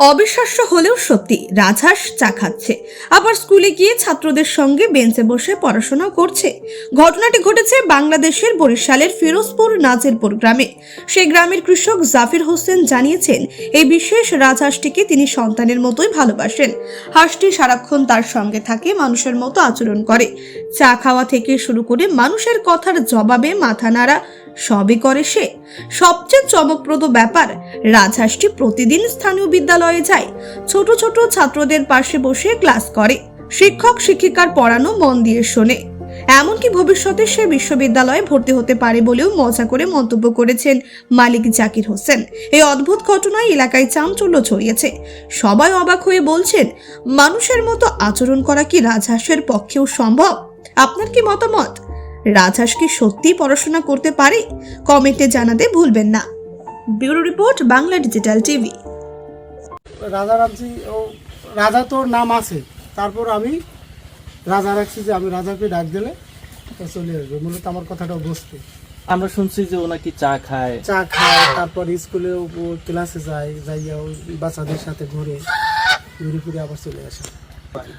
অবিশ্বাস্য হলেও সত্যি, রাজহাঁস চা খাচ্ছে। আবার স্কুলে গিয়ে ছাত্রদের সঙ্গে বেঞ্চে বসে পড়াশোনা করছে। ঘটনাটি ঘটেছে বাংলাদেশের বরিশালের ফিরোজপুর নাজিরপুর গ্রামে। সেই গ্রামের কৃষক জাফির হোসেন জানিয়েছেন, এই বিশেষ রাজহাঁসটিকে তিনি সন্তানের মতোই ভালোবাসেন। হাঁসটি সারাক্ষণ তার সঙ্গে থাকে, মানুষের মতো আচরণ করে। চা খাওয়া থেকে শুরু করে মানুষের কথার জবাবে মাথা নাড়া সবই করে সে। সবচেয়ে চমকপ্রদ ব্যাপার, রাজহাঁসটি প্রতিদিন স্থানীয় বিদ্যালয়ে যায়, ছোট ছোট ছাত্রদের পাশে বসে ক্লাস করে, শিক্ষক শিক্ষিকার পড়ানো মন দিয়ে শোনে। এমনকি ভবিষ্যতে সে বিশ্ববিদ্যালয়ে ভর্তি হতে পারে বলেও মজা করে মন্তব্য করেছেন মালিক জাকির হোসেন। এই অদ্ভুত ঘটনায় এলাকায় চাঞ্চল্য ছড়িয়েছে। সবাই অবাক হয়ে বলছেন, মানুষের মতো আচরণ করা কি রাজহাঁসের পক্ষেও সম্ভব? আপনার কি মতামত? রাজহাঁস কি সত্যি পড়াশোনা করতে পারে? কমেন্টে জানাতে ভুলবেন না। Bureau report Bangla digital TV. রাজা রাখছি ও রাজা তোর নাম আছে। তারপর আমি রাজা রাখছি যে আমি রাজাকে ডাক দিলে চলে আসবে। মূলত আমার কথাটা বুঝতে। আমরা শুনছি যে ও নাকি চা খায়। চা খায় তারপর স্কুলে ও ক্লাসে যায় যাইয়া ওই বাচ্চাদের সাথে ঘুরে। ঘুরে ফিরে আবার চলে আসে।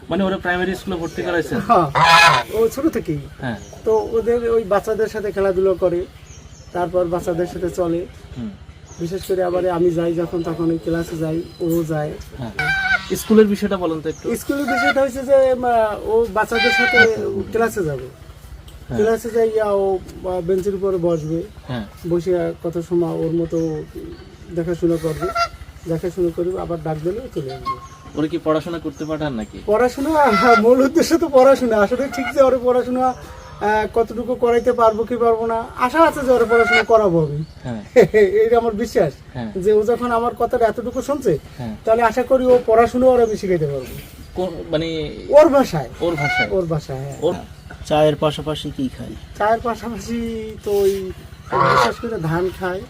মানে ওরা প্রাইমারি স্কুলে ভর্তি করাইছেন হ্যাঁ। ও ছোট থেকেই। হ্যাঁ। তো ওদের ওই বাচ্চাদের সাথে খেলাধুলো করে তারপর বাচ্চাদের সাথে চলে। বিশেষ করে আবার আমি যাই যখন তখন ওই ক্লাসে যাই ও যায়। হ্যাঁ। স্কুলের বিষয়টা বলেন তো একটু। স্কুলের বিষয়টা হচ্ছে যে ও বাচ্চাদের সাথে ক্লাসে যাবে। ক্লাসে যাইয়া ও বেঞ্চের উপরে বসবে। বসে কত সময় ওর মতো দেখাশোনা করবে। দেখাশোনা করবে আবার ডাক দিলে চলে আসবে। ওরা কি পড়াশোনা করতে পাঠান নাকি? পড়াশোনা হ্যাঁ, মূল উদ্দেশ্য তো পড়াশোনা। আসলে ঠিক যে ওর পড়াশোনা কতটুকু করাইতে পারব কি পারব না আশা আছে যে ওর পড়াশোনা করাবো আমি। হ্যাঁ। এটা আমার বিশ্বাস। হ্যাঁ। যে ও যখন আমার কথাটা এতটুকু শুনছে তাহলে আশা করি ও পড়াশোনা ওর আমি শিখাইতে পারব। মানে ওর ভাষায়। ওর ভাষায়। ওর ভাষায় হ্যাঁ। ওর চায়ের পাশাপাশি কি খায়? চায়ের পাশাপাশি তো ওই বিশেষ করে ধান খায়।